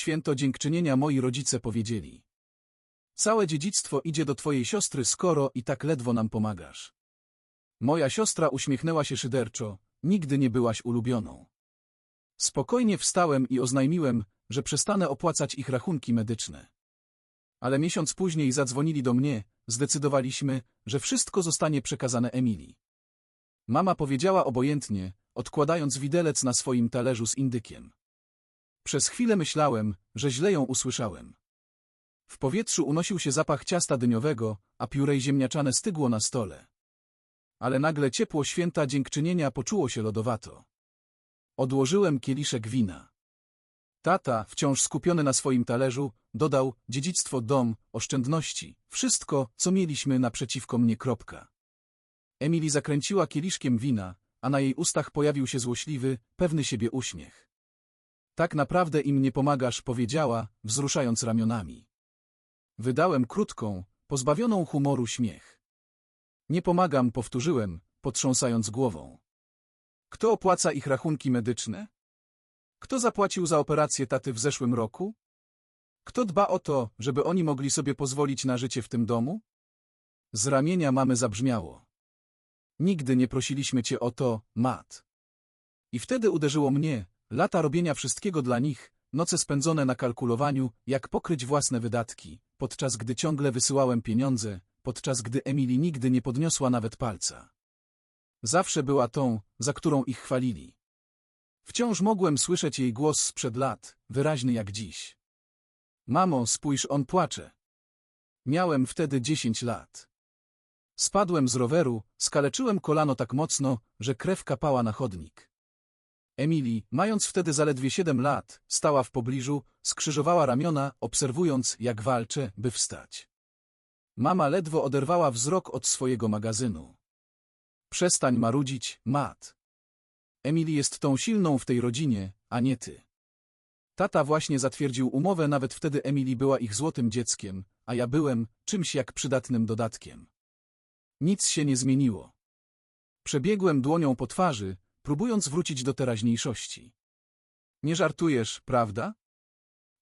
święto dziękczynienia moi rodzice powiedzieli. Całe dziedzictwo idzie do twojej siostry, skoro i tak ledwo nam pomagasz. Moja siostra uśmiechnęła się szyderczo, nigdy nie byłaś ulubioną. Spokojnie wstałem i oznajmiłem, że przestanę opłacać ich rachunki medyczne. Ale miesiąc później zadzwonili do mnie, zdecydowaliśmy, że wszystko zostanie przekazane Emilii. Mama powiedziała obojętnie, odkładając widelec na swoim talerzu z indykiem. Przez chwilę myślałem, że źle ją usłyszałem. W powietrzu unosił się zapach ciasta dyniowego, a piórej ziemniaczane stygło na stole. Ale nagle ciepło święta dziękczynienia poczuło się lodowato. Odłożyłem kieliszek wina. Tata, wciąż skupiony na swoim talerzu, dodał dziedzictwo dom, oszczędności, wszystko, co mieliśmy naprzeciwko mnie. Kropka. Emily zakręciła kieliszkiem wina, a na jej ustach pojawił się złośliwy, pewny siebie uśmiech. Tak naprawdę im nie pomagasz, powiedziała, wzruszając ramionami. Wydałem krótką, pozbawioną humoru śmiech. Nie pomagam, powtórzyłem, potrząsając głową. Kto opłaca ich rachunki medyczne? Kto zapłacił za operację taty w zeszłym roku? Kto dba o to, żeby oni mogli sobie pozwolić na życie w tym domu? Z ramienia mamy zabrzmiało. Nigdy nie prosiliśmy cię o to, Matt. I wtedy uderzyło mnie, lata robienia wszystkiego dla nich, noce spędzone na kalkulowaniu, jak pokryć własne wydatki, podczas gdy ciągle wysyłałem pieniądze, podczas gdy Emily nigdy nie podniosła nawet palca. Zawsze była tą, za którą ich chwalili. Wciąż mogłem słyszeć jej głos sprzed lat, wyraźny jak dziś. Mamo, spójrz, on płacze. Miałem wtedy dziesięć lat. Spadłem z roweru, skaleczyłem kolano tak mocno, że krew kapała na chodnik. Emily, mając wtedy zaledwie siedem lat, stała w pobliżu, skrzyżowała ramiona, obserwując, jak walczę, by wstać. Mama ledwo oderwała wzrok od swojego magazynu. Przestań marudzić, Matt. Emily jest tą silną w tej rodzinie, a nie ty. Tata właśnie zatwierdził umowę, nawet wtedy Emily była ich złotym dzieckiem, a ja byłem czymś jak przydatnym dodatkiem. Nic się nie zmieniło. Przebiegłem dłonią po twarzy, próbując wrócić do teraźniejszości. Nie żartujesz, prawda?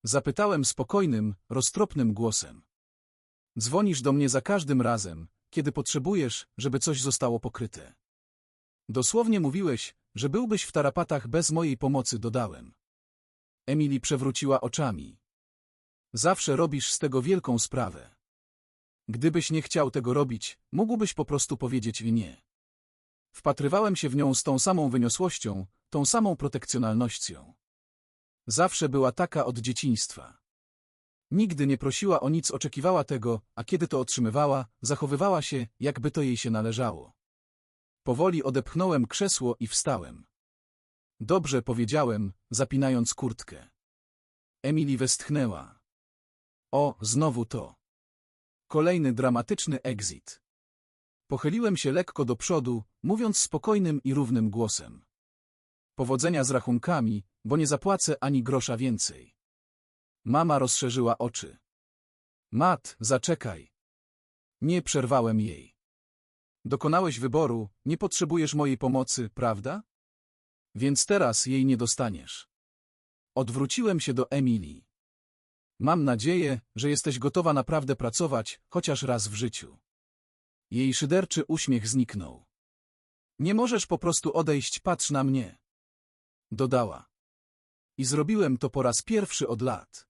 Zapytałem spokojnym, roztropnym głosem. Dzwonisz do mnie za każdym razem, kiedy potrzebujesz, żeby coś zostało pokryte. Dosłownie mówiłeś, że byłbyś w tarapatach bez mojej pomocy, dodałem. Emily przewróciła oczami. Zawsze robisz z tego wielką sprawę. Gdybyś nie chciał tego robić, mógłbyś po prostu powiedzieć nie. Wpatrywałem się w nią z tą samą wyniosłością, tą samą protekcjonalnością. Zawsze była taka od dzieciństwa. Nigdy nie prosiła o nic, oczekiwała tego, a kiedy to otrzymywała, zachowywała się, jakby to jej się należało. Powoli odepchnąłem krzesło i wstałem. Dobrze powiedziałem, zapinając kurtkę. Emily westchnęła. O, znowu to. Kolejny dramatyczny exit. Pochyliłem się lekko do przodu, mówiąc spokojnym i równym głosem. Powodzenia z rachunkami, bo nie zapłacę ani grosza więcej. Mama rozszerzyła oczy. Mat, zaczekaj. Nie przerwałem jej. Dokonałeś wyboru, nie potrzebujesz mojej pomocy, prawda? Więc teraz jej nie dostaniesz. Odwróciłem się do Emilii. Mam nadzieję, że jesteś gotowa naprawdę pracować, chociaż raz w życiu. Jej szyderczy uśmiech zniknął. Nie możesz po prostu odejść, patrz na mnie. Dodała. I zrobiłem to po raz pierwszy od lat.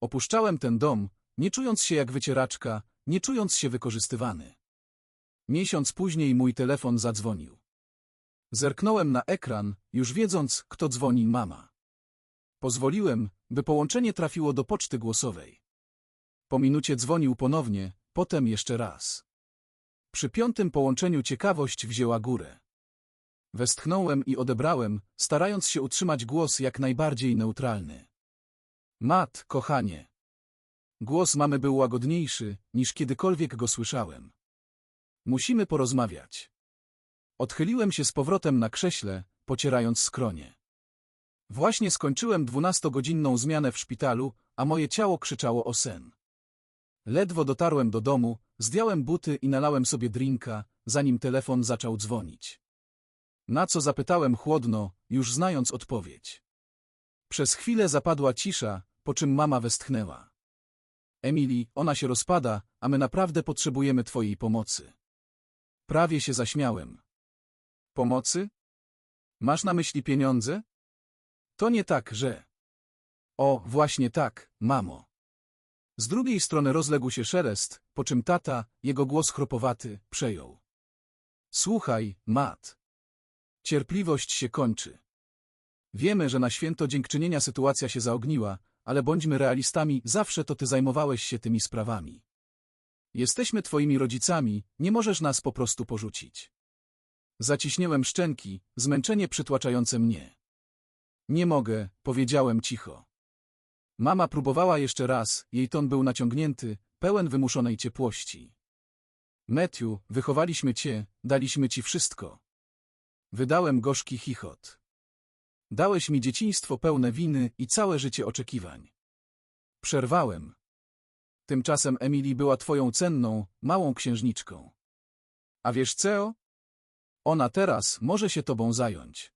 Opuszczałem ten dom, nie czując się jak wycieraczka, nie czując się wykorzystywany. Miesiąc później mój telefon zadzwonił. Zerknąłem na ekran, już wiedząc, kto dzwoni mama. Pozwoliłem, by połączenie trafiło do poczty głosowej. Po minucie dzwonił ponownie, potem jeszcze raz. Przy piątym połączeniu ciekawość wzięła górę. Westchnąłem i odebrałem, starając się utrzymać głos jak najbardziej neutralny. Mat, kochanie. Głos mamy był łagodniejszy, niż kiedykolwiek go słyszałem. Musimy porozmawiać. Odchyliłem się z powrotem na krześle, pocierając skronie. Właśnie skończyłem dwunastogodzinną zmianę w szpitalu, a moje ciało krzyczało o sen. Ledwo dotarłem do domu, zdjąłem buty i nalałem sobie drinka, zanim telefon zaczął dzwonić. Na co zapytałem chłodno, już znając odpowiedź. Przez chwilę zapadła cisza, po czym mama westchnęła. Emily, ona się rozpada, a my naprawdę potrzebujemy twojej pomocy. Prawie się zaśmiałem. Pomocy? Masz na myśli pieniądze? To nie tak, że... O, właśnie tak, mamo. Z drugiej strony rozległ się szelest, po czym tata, jego głos chropowaty, przejął. Słuchaj, Matt. Cierpliwość się kończy. Wiemy, że na święto dziękczynienia sytuacja się zaogniła, ale bądźmy realistami, zawsze to ty zajmowałeś się tymi sprawami. Jesteśmy twoimi rodzicami, nie możesz nas po prostu porzucić. Zaciśnięłem szczęki, zmęczenie przytłaczające mnie. Nie mogę, powiedziałem cicho. Mama próbowała jeszcze raz, jej ton był naciągnięty, pełen wymuszonej ciepłości. Matthew, wychowaliśmy cię, daliśmy ci wszystko. Wydałem gorzki chichot. Dałeś mi dzieciństwo pełne winy i całe życie oczekiwań. Przerwałem. Tymczasem Emily była twoją cenną, małą księżniczką. A wiesz co? Ona teraz może się tobą zająć.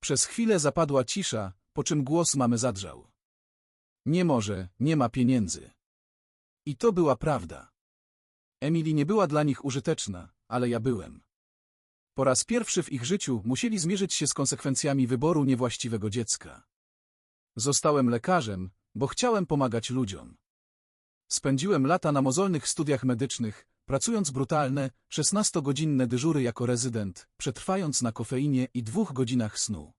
Przez chwilę zapadła cisza, po czym głos mamy zadrżał. Nie może, nie ma pieniędzy. I to była prawda. Emily nie była dla nich użyteczna, ale ja byłem. Po raz pierwszy w ich życiu musieli zmierzyć się z konsekwencjami wyboru niewłaściwego dziecka. Zostałem lekarzem, bo chciałem pomagać ludziom. Spędziłem lata na mozolnych studiach medycznych, pracując brutalne, 16-godzinne dyżury jako rezydent, przetrwając na kofeinie i dwóch godzinach snu.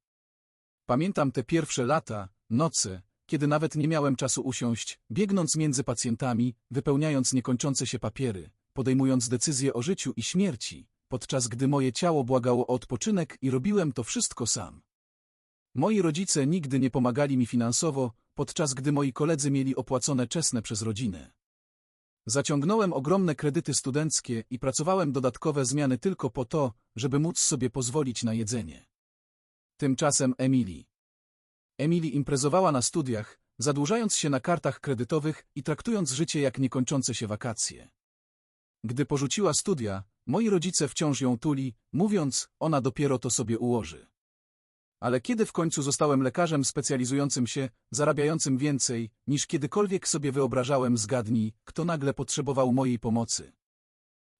Pamiętam te pierwsze lata, noce, kiedy nawet nie miałem czasu usiąść, biegnąc między pacjentami, wypełniając niekończące się papiery, podejmując decyzje o życiu i śmierci, podczas gdy moje ciało błagało o odpoczynek i robiłem to wszystko sam. Moi rodzice nigdy nie pomagali mi finansowo, podczas gdy moi koledzy mieli opłacone czesne przez rodzinę. Zaciągnąłem ogromne kredyty studenckie i pracowałem dodatkowe zmiany tylko po to, żeby móc sobie pozwolić na jedzenie. Tymczasem Emily. Emily imprezowała na studiach, zadłużając się na kartach kredytowych i traktując życie jak niekończące się wakacje. Gdy porzuciła studia, moi rodzice wciąż ją tuli, mówiąc, ona dopiero to sobie ułoży. Ale kiedy w końcu zostałem lekarzem specjalizującym się, zarabiającym więcej, niż kiedykolwiek sobie wyobrażałem, zgadnij, kto nagle potrzebował mojej pomocy.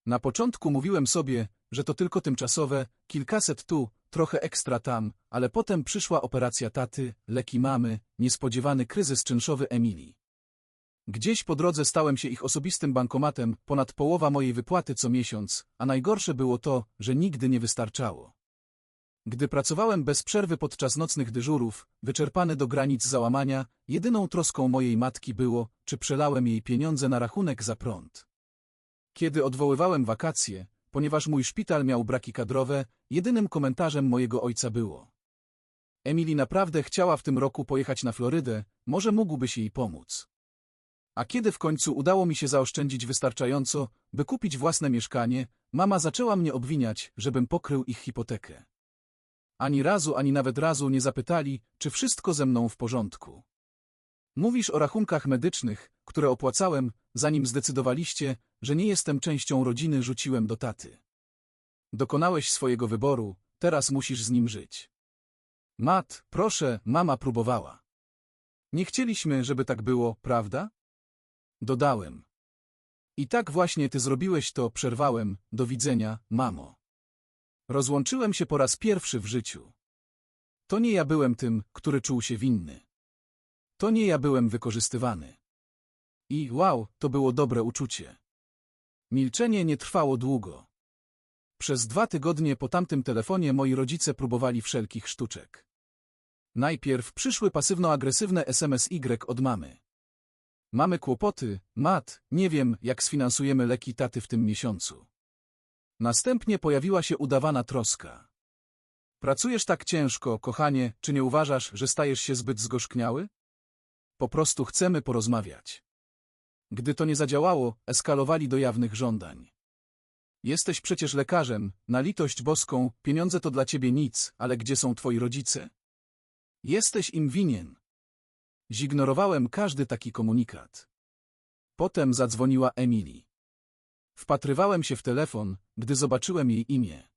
Na początku mówiłem sobie, że to tylko tymczasowe, kilkaset tu, trochę ekstra tam, ale potem przyszła operacja taty, leki mamy, niespodziewany kryzys czynszowy Emilii. Gdzieś po drodze stałem się ich osobistym bankomatem, ponad połowa mojej wypłaty co miesiąc, a najgorsze było to, że nigdy nie wystarczało. Gdy pracowałem bez przerwy podczas nocnych dyżurów, wyczerpany do granic załamania, jedyną troską mojej matki było, czy przelałem jej pieniądze na rachunek za prąd. Kiedy odwoływałem wakacje, ponieważ mój szpital miał braki kadrowe, jedynym komentarzem mojego ojca było. Emily naprawdę chciała w tym roku pojechać na Florydę, może mógłbyś jej pomóc. A kiedy w końcu udało mi się zaoszczędzić wystarczająco, by kupić własne mieszkanie, mama zaczęła mnie obwiniać, żebym pokrył ich hipotekę. Ani razu, ani nawet razu nie zapytali, czy wszystko ze mną w porządku. Mówisz o rachunkach medycznych, które opłacałem, zanim zdecydowaliście, że nie jestem częścią rodziny, rzuciłem do taty. Dokonałeś swojego wyboru, teraz musisz z nim żyć. Mat, proszę, mama próbowała. Nie chcieliśmy, żeby tak było, prawda? Dodałem. I tak właśnie ty zrobiłeś to, przerwałem, do widzenia, mamo. Rozłączyłem się po raz pierwszy w życiu. To nie ja byłem tym, który czuł się winny. To nie ja byłem wykorzystywany. I wow, to było dobre uczucie. Milczenie nie trwało długo. Przez dwa tygodnie po tamtym telefonie moi rodzice próbowali wszelkich sztuczek. Najpierw przyszły pasywno-agresywne SMS Y od mamy. Mamy kłopoty, mat, nie wiem, jak sfinansujemy leki taty w tym miesiącu. Następnie pojawiła się udawana troska. Pracujesz tak ciężko, kochanie, czy nie uważasz, że stajesz się zbyt zgorzkniały? Po prostu chcemy porozmawiać. Gdy to nie zadziałało, eskalowali do jawnych żądań. Jesteś przecież lekarzem, na litość boską, pieniądze to dla ciebie nic, ale gdzie są twoi rodzice? Jesteś im winien. Zignorowałem każdy taki komunikat. Potem zadzwoniła Emily. Wpatrywałem się w telefon, gdy zobaczyłem jej imię.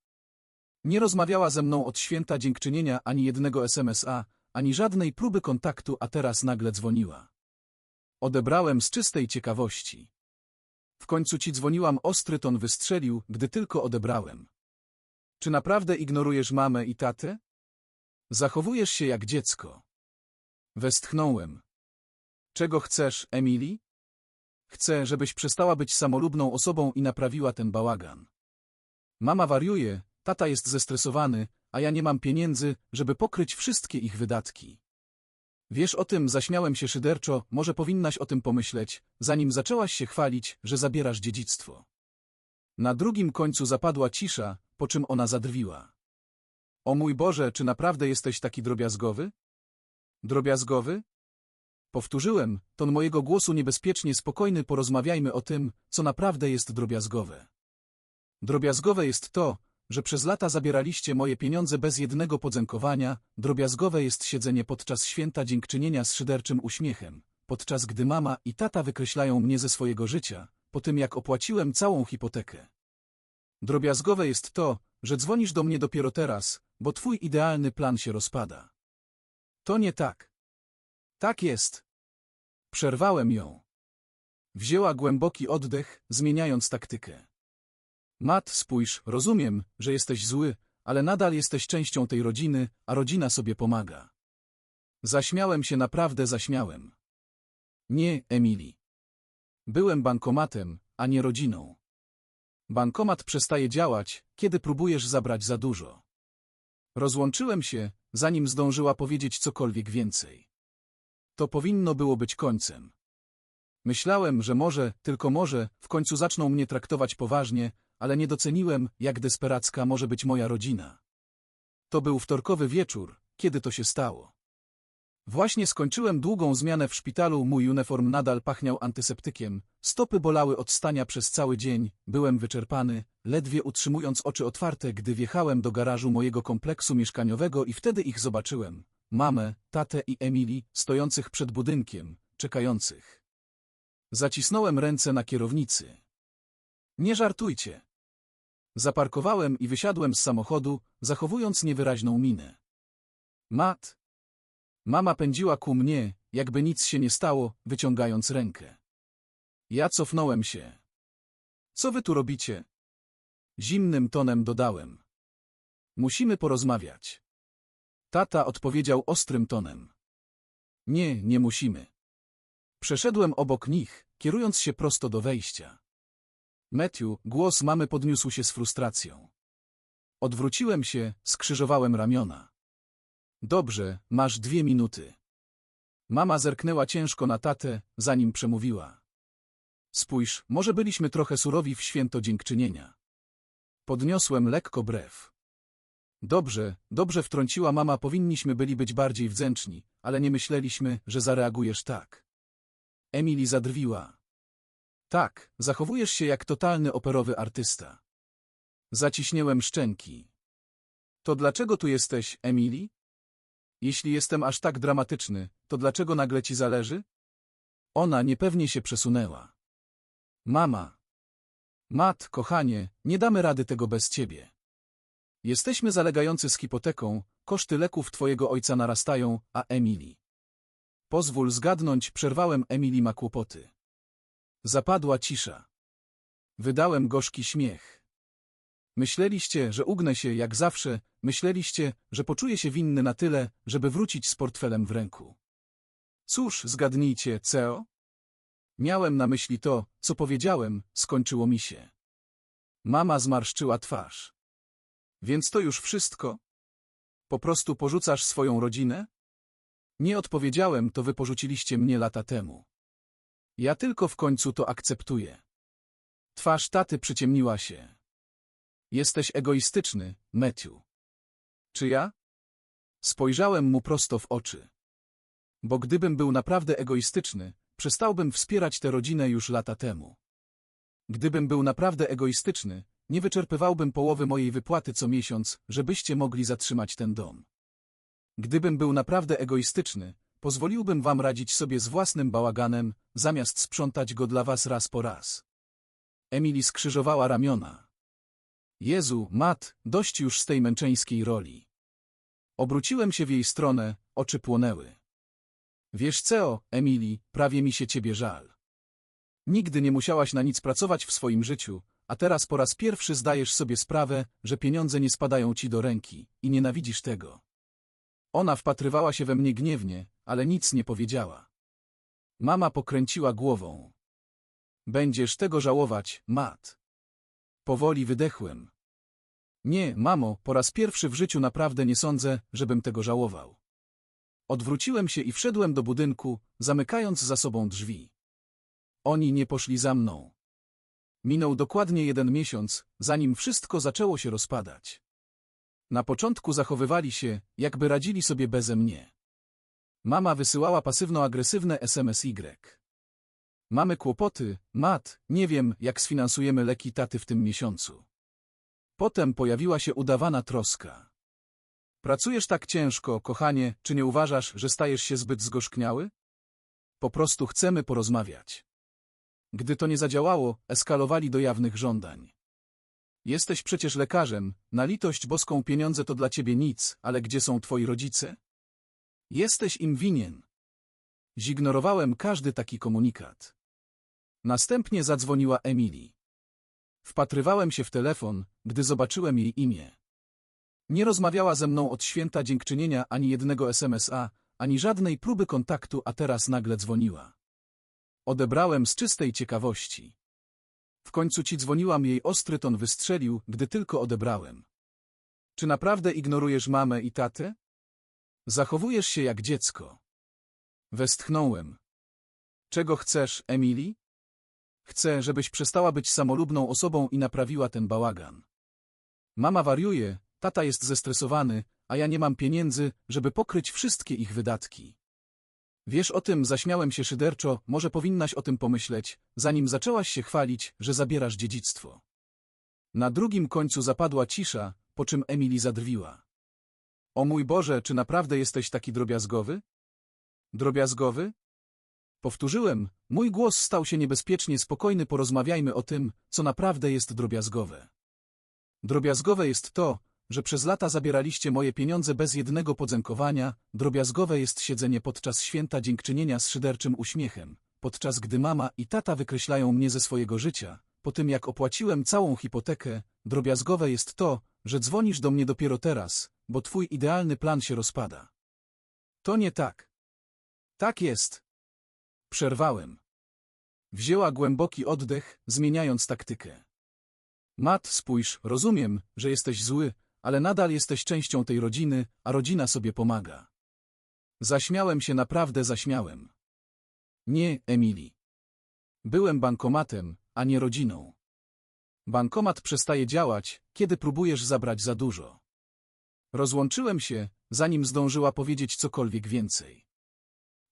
Nie rozmawiała ze mną od święta dziękczynienia ani jednego SMS-a, ani żadnej próby kontaktu, a teraz nagle dzwoniła. Odebrałem z czystej ciekawości. W końcu ci dzwoniłam, ostry ton wystrzelił, gdy tylko odebrałem. Czy naprawdę ignorujesz mamę i tatę? Zachowujesz się jak dziecko. Westchnąłem. Czego chcesz, Emily? Chcę, żebyś przestała być samolubną osobą i naprawiła ten bałagan. Mama wariuje, tata jest zestresowany, a ja nie mam pieniędzy, żeby pokryć wszystkie ich wydatki. Wiesz o tym, zaśmiałem się szyderczo, może powinnaś o tym pomyśleć, zanim zaczęłaś się chwalić, że zabierasz dziedzictwo. Na drugim końcu zapadła cisza, po czym ona zadrwiła. O mój Boże, czy naprawdę jesteś taki drobiazgowy? Drobiazgowy? Powtórzyłem, ton mojego głosu niebezpiecznie spokojny, porozmawiajmy o tym, co naprawdę jest drobiazgowe. Drobiazgowe jest to, że przez lata zabieraliście moje pieniądze bez jednego podziękowania, drobiazgowe jest siedzenie podczas święta dziękczynienia z szyderczym uśmiechem, podczas gdy mama i tata wykreślają mnie ze swojego życia, po tym jak opłaciłem całą hipotekę. Drobiazgowe jest to, że dzwonisz do mnie dopiero teraz, bo twój idealny plan się rozpada. To nie tak. Tak jest. Przerwałem ją. Wzięła głęboki oddech, zmieniając taktykę. Matt, spójrz, rozumiem, że jesteś zły, ale nadal jesteś częścią tej rodziny, a rodzina sobie pomaga. Zaśmiałem się naprawdę zaśmiałem. Nie, Emily. Byłem bankomatem, a nie rodziną. Bankomat przestaje działać, kiedy próbujesz zabrać za dużo. Rozłączyłem się, zanim zdążyła powiedzieć cokolwiek więcej. To powinno było być końcem. Myślałem, że może, tylko może, w końcu zaczną mnie traktować poważnie, ale nie doceniłem, jak desperacka może być moja rodzina. To był wtorkowy wieczór, kiedy to się stało. Właśnie skończyłem długą zmianę w szpitalu, mój uniform nadal pachniał antyseptykiem, stopy bolały od stania przez cały dzień, byłem wyczerpany, ledwie utrzymując oczy otwarte, gdy wjechałem do garażu mojego kompleksu mieszkaniowego i wtedy ich zobaczyłem. Mamę, tatę i Emily, stojących przed budynkiem, czekających. Zacisnąłem ręce na kierownicy. Nie żartujcie. Zaparkowałem i wysiadłem z samochodu, zachowując niewyraźną minę. Mat. Mama pędziła ku mnie, jakby nic się nie stało, wyciągając rękę. Ja cofnąłem się. Co wy tu robicie? Zimnym tonem dodałem. Musimy porozmawiać. Tata odpowiedział ostrym tonem. Nie, nie musimy. Przeszedłem obok nich, kierując się prosto do wejścia. Matthew, głos mamy podniósł się z frustracją. Odwróciłem się, skrzyżowałem ramiona. Dobrze, masz dwie minuty. Mama zerknęła ciężko na tatę, zanim przemówiła. Spójrz, może byliśmy trochę surowi w święto dziękczynienia. Podniosłem lekko brew. Dobrze, dobrze wtrąciła mama, powinniśmy byli być bardziej wdzięczni, ale nie myśleliśmy, że zareagujesz tak. Emily zadrwiła. Tak, zachowujesz się jak totalny operowy artysta. Zaciśnięłem szczęki. To dlaczego tu jesteś, Emily? Jeśli jestem aż tak dramatyczny, to dlaczego nagle ci zależy? Ona niepewnie się przesunęła. Mama. Mat, kochanie, nie damy rady tego bez ciebie. Jesteśmy zalegający z hipoteką, koszty leków twojego ojca narastają, a Emily. Pozwól zgadnąć, przerwałem Emily ma kłopoty. Zapadła cisza. Wydałem gorzki śmiech. Myśleliście, że ugnę się jak zawsze, myśleliście, że poczuję się winny na tyle, żeby wrócić z portfelem w ręku. Cóż, zgadnijcie, CEO? Miałem na myśli to, co powiedziałem, skończyło mi się. Mama zmarszczyła twarz. Więc to już wszystko? Po prostu porzucasz swoją rodzinę? Nie odpowiedziałem, to wy porzuciliście mnie lata temu. Ja tylko w końcu to akceptuję. Twarz taty przyciemniła się. Jesteś egoistyczny, Matthew. Czy ja? Spojrzałem mu prosto w oczy. Bo gdybym był naprawdę egoistyczny, przestałbym wspierać tę rodzinę już lata temu. Gdybym był naprawdę egoistyczny, nie wyczerpywałbym połowy mojej wypłaty co miesiąc, żebyście mogli zatrzymać ten dom. Gdybym był naprawdę egoistyczny, pozwoliłbym wam radzić sobie z własnym bałaganem, zamiast sprzątać go dla was raz po raz. Emily skrzyżowała ramiona. Jezu, Mat, dość już z tej męczeńskiej roli. Obróciłem się w jej stronę, oczy płonęły. Wiesz co, Emily, prawie mi się ciebie żal. Nigdy nie musiałaś na nic pracować w swoim życiu, a teraz po raz pierwszy zdajesz sobie sprawę, że pieniądze nie spadają ci do ręki i nienawidzisz tego. Ona wpatrywała się we mnie gniewnie, ale nic nie powiedziała. Mama pokręciła głową. Będziesz tego żałować, Matt. Powoli wydechłem. Nie, mamo, po raz pierwszy w życiu naprawdę nie sądzę, żebym tego żałował. Odwróciłem się i wszedłem do budynku, zamykając za sobą drzwi. Oni nie poszli za mną. Minął dokładnie jeden miesiąc, zanim wszystko zaczęło się rozpadać. Na początku zachowywali się, jakby radzili sobie beze mnie. Mama wysyłała pasywno-agresywne SMS-Y. Mamy kłopoty, Mat, nie wiem, jak sfinansujemy leki taty w tym miesiącu. Potem pojawiła się udawana troska. Pracujesz tak ciężko, kochanie, czy nie uważasz, że stajesz się zbyt zgorzkniały? Po prostu chcemy porozmawiać. Gdy to nie zadziałało, eskalowali do jawnych żądań. Jesteś przecież lekarzem, na litość boską pieniądze to dla ciebie nic, ale gdzie są twoi rodzice? Jesteś im winien. Zignorowałem każdy taki komunikat. Następnie zadzwoniła Emily. Wpatrywałem się w telefon, gdy zobaczyłem jej imię. Nie rozmawiała ze mną od święta dziękczynienia ani jednego SMS-a, ani żadnej próby kontaktu, a teraz nagle dzwoniła. Odebrałem z czystej ciekawości. W końcu ci dzwoniłam, jej ostry ton wystrzelił, gdy tylko odebrałem. Czy naprawdę ignorujesz mamę i tatę? Zachowujesz się jak dziecko. Westchnąłem. Czego chcesz, Emily? Chcę, żebyś przestała być samolubną osobą i naprawiła ten bałagan. Mama wariuje, tata jest zestresowany, a ja nie mam pieniędzy, żeby pokryć wszystkie ich wydatki. Wiesz o tym, zaśmiałem się szyderczo, może powinnaś o tym pomyśleć, zanim zaczęłaś się chwalić, że zabierasz dziedzictwo. Na drugim końcu zapadła cisza, po czym Emily zadrwiła. O mój Boże, czy naprawdę jesteś taki drobiazgowy? Drobiazgowy? Powtórzyłem, mój głos stał się niebezpiecznie spokojny, porozmawiajmy o tym, co naprawdę jest drobiazgowe. Drobiazgowe jest to, że przez lata zabieraliście moje pieniądze bez jednego podziękowania, drobiazgowe jest siedzenie podczas święta dziękczynienia z szyderczym uśmiechem, podczas gdy mama i tata wykreślają mnie ze swojego życia, po tym jak opłaciłem całą hipotekę, drobiazgowe jest to, że dzwonisz do mnie dopiero teraz, bo twój idealny plan się rozpada. To nie tak. Tak jest. Przerwałem. Wzięła głęboki oddech, zmieniając taktykę. Mat, spójrz, rozumiem, że jesteś zły, ale nadal jesteś częścią tej rodziny, a rodzina sobie pomaga. Zaśmiałem się naprawdę zaśmiałem. Nie, Emily. Byłem bankomatem, a nie rodziną. Bankomat przestaje działać, kiedy próbujesz zabrać za dużo. Rozłączyłem się, zanim zdążyła powiedzieć cokolwiek więcej.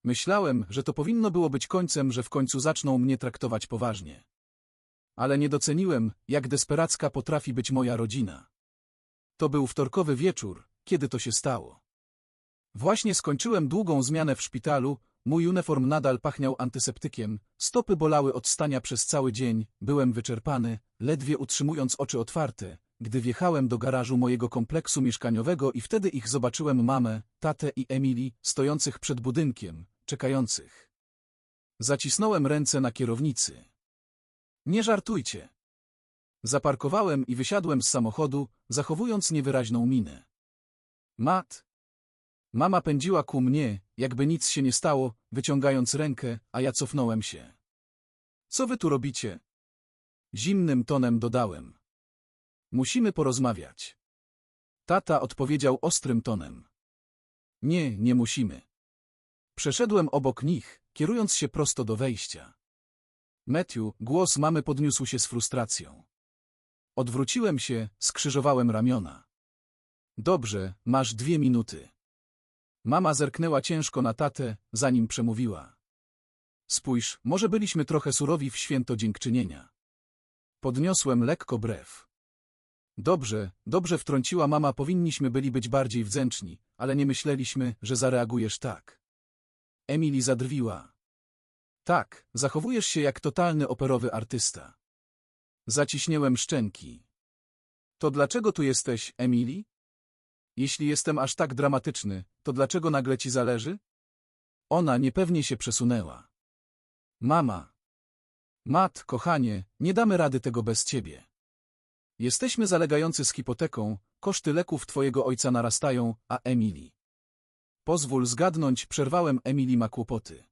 Myślałem, że to powinno było być końcem, że w końcu zaczną mnie traktować poważnie. Ale nie doceniłem, jak desperacka potrafi być moja rodzina. To był wtorkowy wieczór, kiedy to się stało. Właśnie skończyłem długą zmianę w szpitalu, mój uniform nadal pachniał antyseptykiem, stopy bolały od stania przez cały dzień, byłem wyczerpany, ledwie utrzymując oczy otwarte, gdy wjechałem do garażu mojego kompleksu mieszkaniowego i wtedy ich zobaczyłem mamę, tatę i Emily, stojących przed budynkiem, czekających. Zacisnąłem ręce na kierownicy. Nie żartujcie. Zaparkowałem i wysiadłem z samochodu, zachowując niewyraźną minę. Mat. Mama pędziła ku mnie, jakby nic się nie stało, wyciągając rękę, a ja cofnąłem się. Co wy tu robicie? Zimnym tonem dodałem. Musimy porozmawiać. Tata odpowiedział ostrym tonem. Nie, nie musimy. Przeszedłem obok nich, kierując się prosto do wejścia. Matthew, głos mamy podniósł się z frustracją. Odwróciłem się, skrzyżowałem ramiona. Dobrze, masz dwie minuty. Mama zerknęła ciężko na tatę, zanim przemówiła. Spójrz, może byliśmy trochę surowi w święto dziękczynienia. Podniosłem lekko brew. Dobrze, dobrze wtrąciła mama, powinniśmy byli być bardziej wdzięczni, ale nie myśleliśmy, że zareagujesz tak. Emily zadrwiła. Tak, zachowujesz się jak totalny operowy artysta. Zaciśnięłem szczęki. To dlaczego tu jesteś, Emily? Jeśli jestem aż tak dramatyczny, to dlaczego nagle ci zależy? Ona niepewnie się przesunęła. Mama. Mat, kochanie, nie damy rady tego bez ciebie. Jesteśmy zalegający z hipoteką, koszty leków twojego ojca narastają, a Emily. Pozwól zgadnąć, przerwałem Emily ma kłopoty.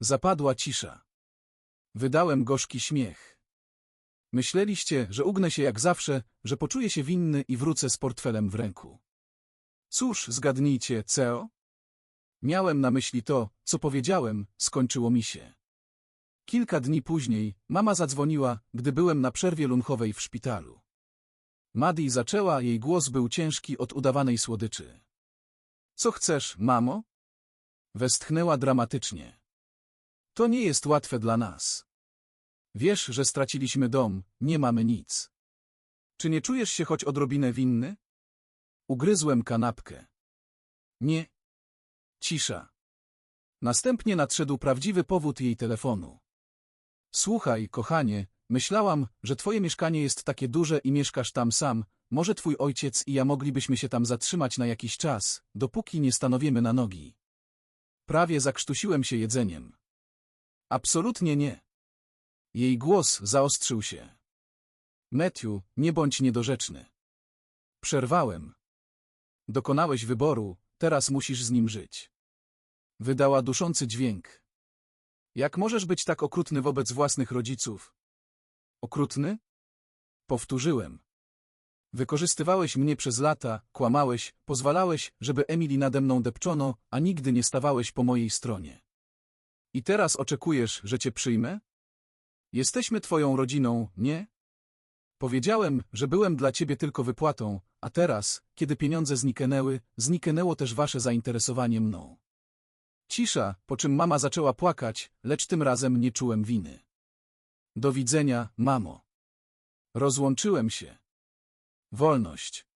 Zapadła cisza. Wydałem gorzki śmiech. Myśleliście, że ugnę się jak zawsze, że poczuję się winny i wrócę z portfelem w ręku. Cóż, zgadnijcie, CEO? Miałem na myśli to, co powiedziałem, skończyło mi się. Kilka dni później mama zadzwoniła, gdy byłem na przerwie lunchowej w szpitalu. Maddie zaczęła, jej głos był ciężki od udawanej słodyczy. Co chcesz, mamo? Westchnęła dramatycznie. To nie jest łatwe dla nas. Wiesz, że straciliśmy dom, nie mamy nic. Czy nie czujesz się choć odrobinę winny? Ugryzłem kanapkę. Nie. Cisza. Następnie nadszedł prawdziwy powód jej telefonu. Słuchaj, kochanie, myślałam, że twoje mieszkanie jest takie duże i mieszkasz tam sam, może twój ojciec i ja moglibyśmy się tam zatrzymać na jakiś czas, dopóki nie stanowimy na nogi. Prawie zakrztusiłem się jedzeniem. Absolutnie nie. Jej głos zaostrzył się. Matthew, nie bądź niedorzeczny. Przerwałem. Dokonałeś wyboru, teraz musisz z nim żyć. Wydała duszący dźwięk. Jak możesz być tak okrutny wobec własnych rodziców? Okrutny? Powtórzyłem. Wykorzystywałeś mnie przez lata, kłamałeś, pozwalałeś, żeby Emily nade mną depczono, a nigdy nie stawałeś po mojej stronie. I teraz oczekujesz, że cię przyjmę? Jesteśmy twoją rodziną, nie? Powiedziałem, że byłem dla ciebie tylko wypłatą, a teraz, kiedy pieniądze zniknęły, zniknęło też wasze zainteresowanie mną. Cisza, po czym mama zaczęła płakać, lecz tym razem nie czułem winy. Do widzenia, mamo. Rozłączyłem się. Wolność.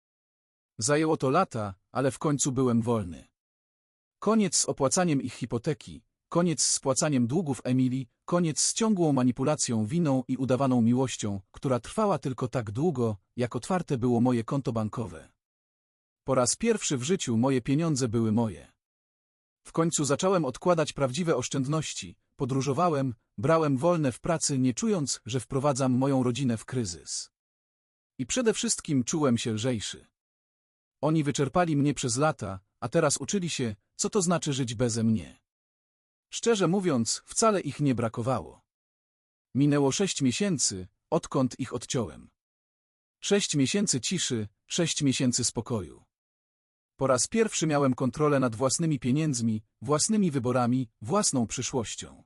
Zajęło to lata, ale w końcu byłem wolny. Koniec z opłacaniem ich hipoteki, koniec z spłacaniem długów Emilii, koniec z ciągłą manipulacją winą i udawaną miłością, która trwała tylko tak długo, jak otwarte było moje konto bankowe. Po raz pierwszy w życiu moje pieniądze były moje. W końcu zacząłem odkładać prawdziwe oszczędności, podróżowałem, brałem wolne w pracy, nie czując, że wprowadzam moją rodzinę w kryzys. I przede wszystkim czułem się lżejszy. Oni wyczerpali mnie przez lata, a teraz uczyli się, co to znaczy żyć beze mnie. Szczerze mówiąc, wcale ich nie brakowało. Minęło sześć miesięcy, odkąd ich odciąłem. Sześć miesięcy ciszy, sześć miesięcy spokoju. Po raz pierwszy miałem kontrolę nad własnymi pieniędzmi, własnymi wyborami, własną przyszłością.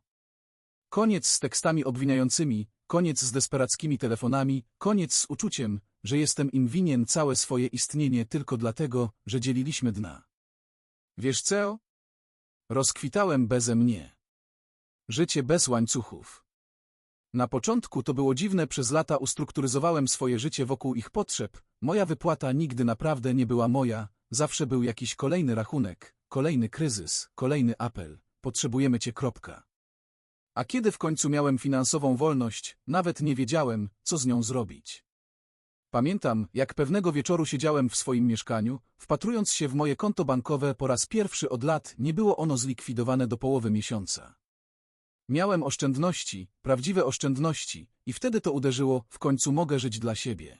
Koniec z tekstami obwiniającymi, koniec z desperackimi telefonami, koniec z uczuciem, że jestem im winien całe swoje istnienie tylko dlatego, że dzieliliśmy dna. Wiesz co? Rozkwitałem beze mnie. Życie bez łańcuchów. Na początku to było dziwne, przez lata ustrukturyzowałem swoje życie wokół ich potrzeb, moja wypłata nigdy naprawdę nie była moja, zawsze był jakiś kolejny rachunek, kolejny kryzys, kolejny apel, potrzebujemy cię kropka. A kiedy w końcu miałem finansową wolność, nawet nie wiedziałem, co z nią zrobić. Pamiętam, jak pewnego wieczoru siedziałem w swoim mieszkaniu, wpatrując się w moje konto bankowe po raz pierwszy od lat nie było ono zlikwidowane do połowy miesiąca. Miałem oszczędności, prawdziwe oszczędności, i wtedy to uderzyło, w końcu mogę żyć dla siebie.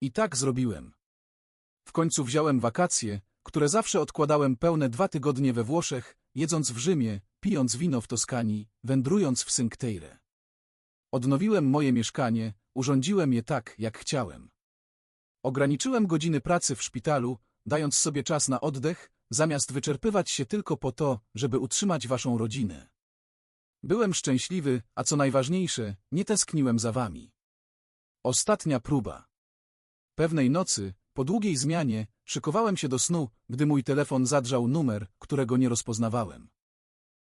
I tak zrobiłem. W końcu wziąłem wakacje, które zawsze odkładałem pełne dwa tygodnie we Włoszech, jedząc w Rzymie, pijąc wino w Toskanii, wędrując w Syncteire. Odnowiłem moje mieszkanie, urządziłem je tak, jak chciałem. Ograniczyłem godziny pracy w szpitalu, dając sobie czas na oddech, zamiast wyczerpywać się tylko po to, żeby utrzymać waszą rodzinę. Byłem szczęśliwy, a co najważniejsze, nie tęskniłem za wami. Ostatnia próba. Pewnej nocy, po długiej zmianie, szykowałem się do snu, gdy mój telefon zadrzał numer, którego nie rozpoznawałem.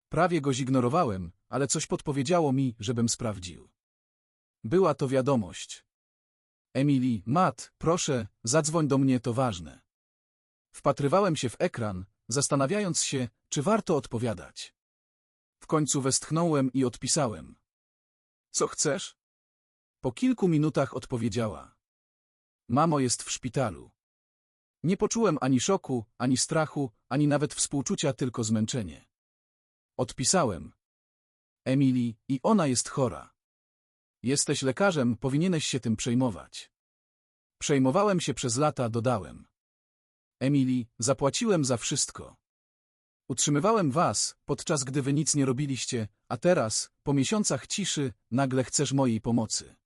Prawie go zignorowałem, ale coś podpowiedziało mi, żebym sprawdził. Była to wiadomość. Emily, Matt, proszę, zadzwoń do mnie, to ważne. Wpatrywałem się w ekran, zastanawiając się, czy warto odpowiadać. W końcu westchnąłem i odpisałem. Co chcesz? Po kilku minutach odpowiedziała. Mamo jest w szpitalu. Nie poczułem ani szoku, ani strachu, ani nawet współczucia, tylko zmęczenie. Odpisałem. Emily, i ona jest chora. Jesteś lekarzem, powinieneś się tym przejmować. Przejmowałem się przez lata, dodałem. Emily, zapłaciłem za wszystko. Utrzymywałem was, podczas gdy wy nic nie robiliście, a teraz, po miesiącach ciszy, nagle chcesz mojej pomocy.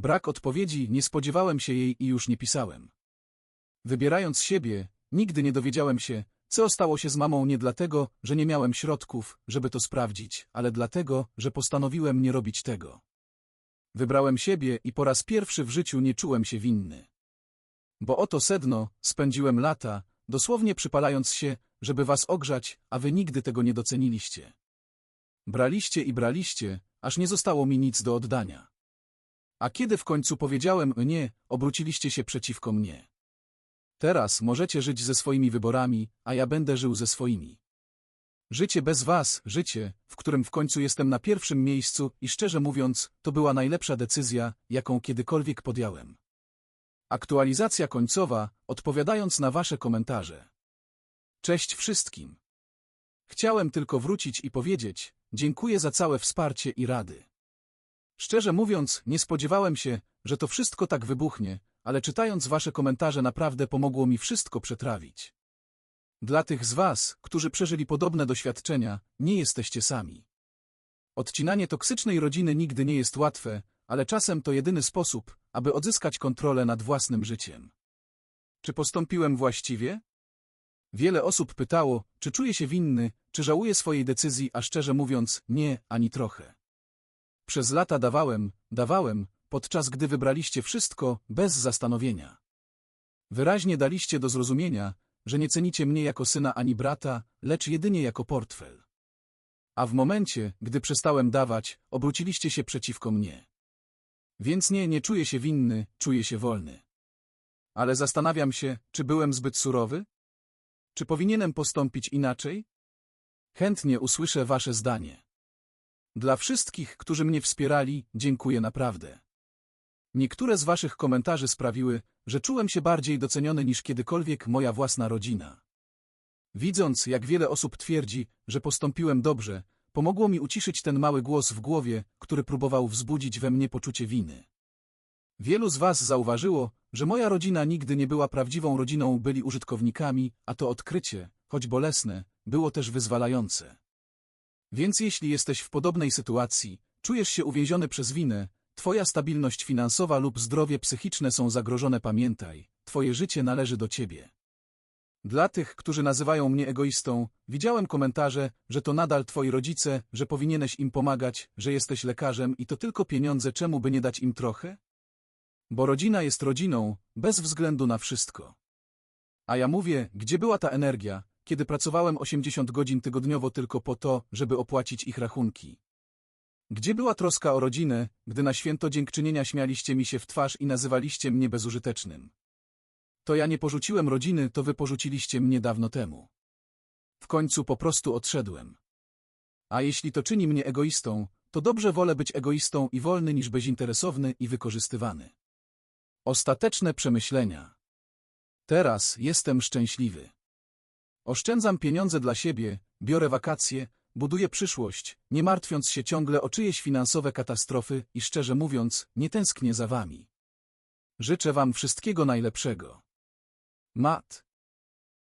Brak odpowiedzi, nie spodziewałem się jej i już nie pisałem. Wybierając siebie, nigdy nie dowiedziałem się, co stało się z mamą nie dlatego, że nie miałem środków, żeby to sprawdzić, ale dlatego, że postanowiłem nie robić tego. Wybrałem siebie i po raz pierwszy w życiu nie czułem się winny. Bo oto sedno, spędziłem lata, dosłownie przypalając się, żeby was ogrzać, a wy nigdy tego nie doceniliście. Braliście i braliście, aż nie zostało mi nic do oddania. A kiedy w końcu powiedziałem nie, obróciliście się przeciwko mnie. Teraz możecie żyć ze swoimi wyborami, a ja będę żył ze swoimi. Życie bez was, życie, w którym w końcu jestem na pierwszym miejscu i szczerze mówiąc, to była najlepsza decyzja, jaką kiedykolwiek podjąłem. Aktualizacja końcowa, odpowiadając na wasze komentarze. Cześć wszystkim. Chciałem tylko wrócić i powiedzieć, dziękuję za całe wsparcie i rady. Szczerze mówiąc, nie spodziewałem się, że to wszystko tak wybuchnie, ale czytając wasze komentarze naprawdę pomogło mi wszystko przetrawić. Dla tych z was, którzy przeżyli podobne doświadczenia, nie jesteście sami. Odcinanie toksycznej rodziny nigdy nie jest łatwe, ale czasem to jedyny sposób, aby odzyskać kontrolę nad własnym życiem. Czy postąpiłem właściwie? Wiele osób pytało, czy czuję się winny, czy żałuję swojej decyzji, a szczerze mówiąc, nie, ani trochę. Przez lata dawałem, dawałem, podczas gdy wybraliście wszystko, bez zastanowienia. Wyraźnie daliście do zrozumienia, że nie cenicie mnie jako syna ani brata, lecz jedynie jako portfel. A w momencie, gdy przestałem dawać, obróciliście się przeciwko mnie. Więc nie, nie czuję się winny, czuję się wolny. Ale zastanawiam się, czy byłem zbyt surowy? Czy powinienem postąpić inaczej? Chętnie usłyszę wasze zdanie. Dla wszystkich, którzy mnie wspierali, dziękuję naprawdę. Niektóre z waszych komentarzy sprawiły, że czułem się bardziej doceniony niż kiedykolwiek moja własna rodzina. Widząc, jak wiele osób twierdzi, że postąpiłem dobrze, pomogło mi uciszyć ten mały głos w głowie, który próbował wzbudzić we mnie poczucie winy. Wielu z was zauważyło, że moja rodzina nigdy nie była prawdziwą rodziną, byli użytkownikami, a to odkrycie, choć bolesne, było też wyzwalające. Więc jeśli jesteś w podobnej sytuacji, czujesz się uwięziony przez winę, twoja stabilność finansowa lub zdrowie psychiczne są zagrożone, pamiętaj, twoje życie należy do ciebie. Dla tych, którzy nazywają mnie egoistą, widziałem komentarze, że to nadal twoi rodzice, że powinieneś im pomagać, że jesteś lekarzem i to tylko pieniądze, czemu by nie dać im trochę? Bo rodzina jest rodziną, bez względu na wszystko. A ja mówię, gdzie była ta energia, kiedy pracowałem 80 godzin tygodniowo tylko po to, żeby opłacić ich rachunki? Gdzie była troska o rodzinę, gdy na święto dziękczynienia śmialiście mi się w twarz i nazywaliście mnie bezużytecznym? To ja nie porzuciłem rodziny, to wy porzuciliście mnie dawno temu. W końcu po prostu odszedłem. A jeśli to czyni mnie egoistą, to dobrze wolę być egoistą i wolny niż bezinteresowny i wykorzystywany. Ostateczne przemyślenia. Teraz jestem szczęśliwy. Oszczędzam pieniądze dla siebie, biorę wakacje, buduję przyszłość, nie martwiąc się ciągle o czyjeś finansowe katastrofy i szczerze mówiąc, nie tęsknię za wami. Życzę wam wszystkiego najlepszego. Matt